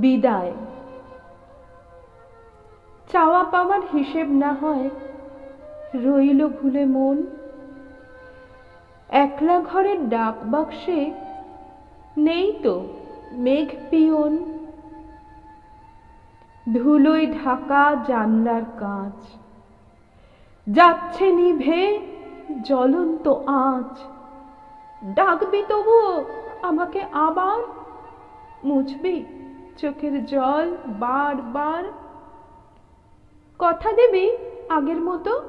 বিদায়। চাওয়া পাওয়ার হিসেব না হয়, রইল ভুলে মন। একলা ঘরের ডাক বাক্সে নেই তো মেঘ পিয়ন। ধুলোয় ঢাকা জানলার কাঁচ। যাচ্ছে নিভে জ্বলন্ত আঁচ। ডাকবি তবুও আমাকে আবার মুছবি চোখের জল বারবার। কথা দেবি আগের মতো?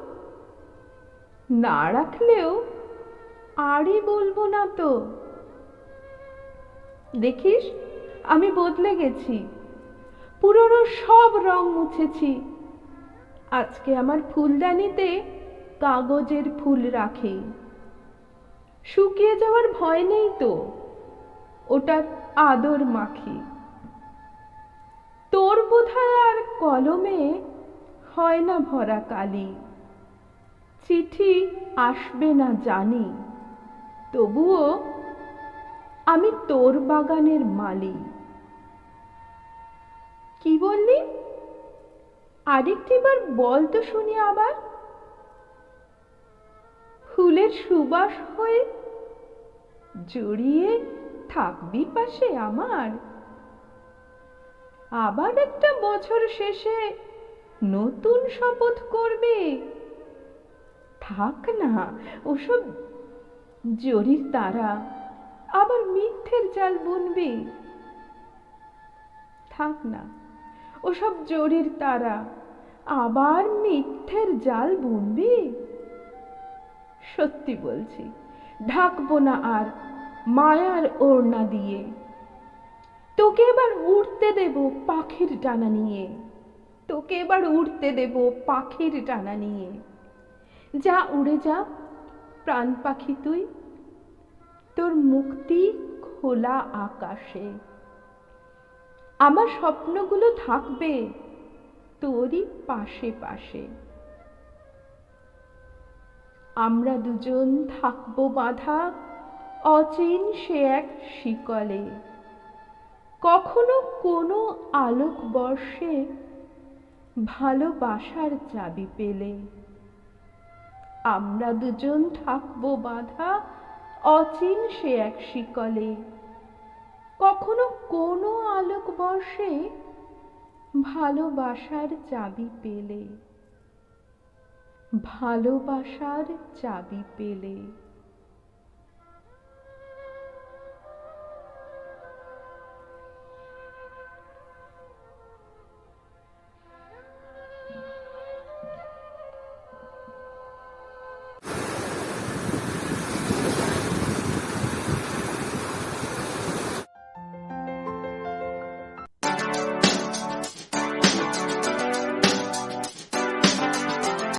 না রাখলেও আরই বলব না তো। দেখিস, আমি বদলে গেছি। পুরনো সব রং মুছেছি। আজকে আমার ফুলদানিতে কাগজের ফুল রাখি। শুকিয়ে যাওয়ার ভয় নেই তো? ওটা আদর মাখি। বোধহয় আর কলমে হয় না ভরা কালি। চিঠি আসবে না জানি, তবুও আমি তোর বাগানের মালি কি বললি? আরেকটিবার বল তো শুনি আবার। ফুলের সুবাস হয়ে জড়িয়ে থাকবি পাশে আমার। আবার একটা বছর শেষে নতুন শপথ করবে। থাক না, ওসব জরির তারা, আবার মিথ্যের জাল বুনবে। থাক না, ওসব জরির তারা, আবার মিথ্যের জাল বুনবি? সত্যি বলছি, ঢাকবো না আর মায়ার ওড়না দিয়ে। তোকে এবার উড়তে দেব পাখির ডানা নিয়ে। তোকে এবার উড়তে দেব পাখির ডানা নিয়ে। যা উড়ে যা, প্রাণ পাখি তুই। তোর মুক্তি খোলা আকাশে। আমার স্বপ্নগুলো থাকবে তোরই পাশে পাশে। আমরা দুজন থাকব বাঁধা, অচিন সে এক শিকলে। কখনো কোনো আলোক বর্ষে ভালোবাসার চাবি পেলে। আমরা দুজন থাকব বাঁধা, অচিন সে এক শিকলে। কখনো কোনো আলোক বর্ষে ভালোবাসার চাবি পেলে। ভালোবাসার চাবি পেলে।